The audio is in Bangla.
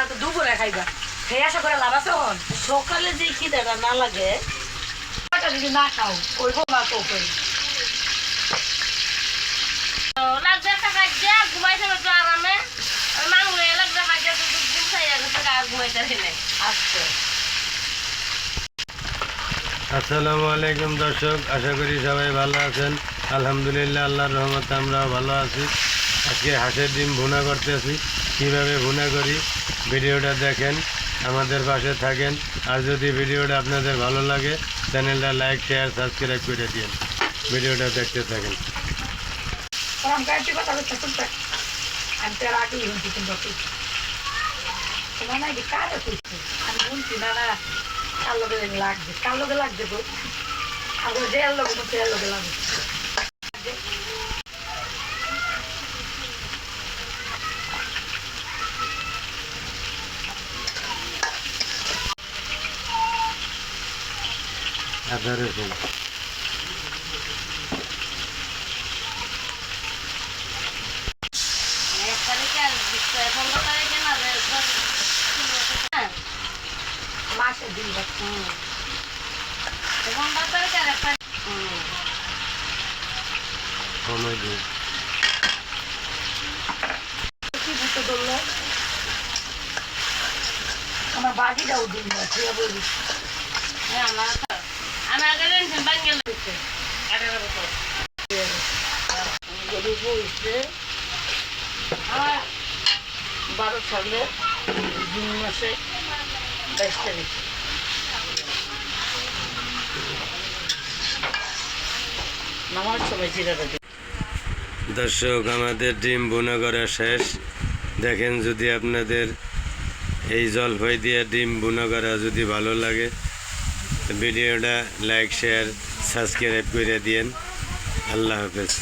কালকে দুপুরে খাইবা। খেয়ে আসা করে লাভ আছে হন। সকালে যে খিদাটা না লাগে ওটা যদি না খাও ওই বোমা তো কই লাগবে টাকা দিয়ে ঘুমাইতে হবে তো আরামে। আর লাগবে টাকা দিয়ে তো ঘুম খাইয়া গেছে আর ঘুমাইতে নেই। আচ্ছা। আসসালামু আলাইকুম দর্শক আশা করি সবাই ভালো আছেন। আলহামদুলিল্লাহ আল্লাহর রহমতে আমরাও ভালো আছি। আজকে হাঁসের ডিম ভুনা করতেছি। কীভাবে ভুনা করি, ভিডিওটা দেখেন, আমাদের পাশে থাকেন। আর যদি ভিডিওটা আপনাদের ভালো লাগে, চ্যানেলটা লাইক, শেয়ার, সাবস্ক্রাইব করে দিন। ভিডিওটা দেখতে থাকেন। যে লাগবে। হ্যাঁ মাসে দিন এখন বাজারে কি আর একটা কমাই দিন কি বুঝতে ধরলো আমার বাকিটাও দিন না হ্যাঁ আমার বারো সালে জুন মাসে বাইশ তারিখ দিই দর্শক, আমাদের ডিম বোনা করা শেষ। দেখেন যদি আপনাদের এই জলপাই দিয়ে ডিম বোনা করা যদি ভালো লাগে ভিডিওটা লাইক শেয়ার সাবস্ক্রাইব করে দিয়েন। আল্লাহ হাফেজ।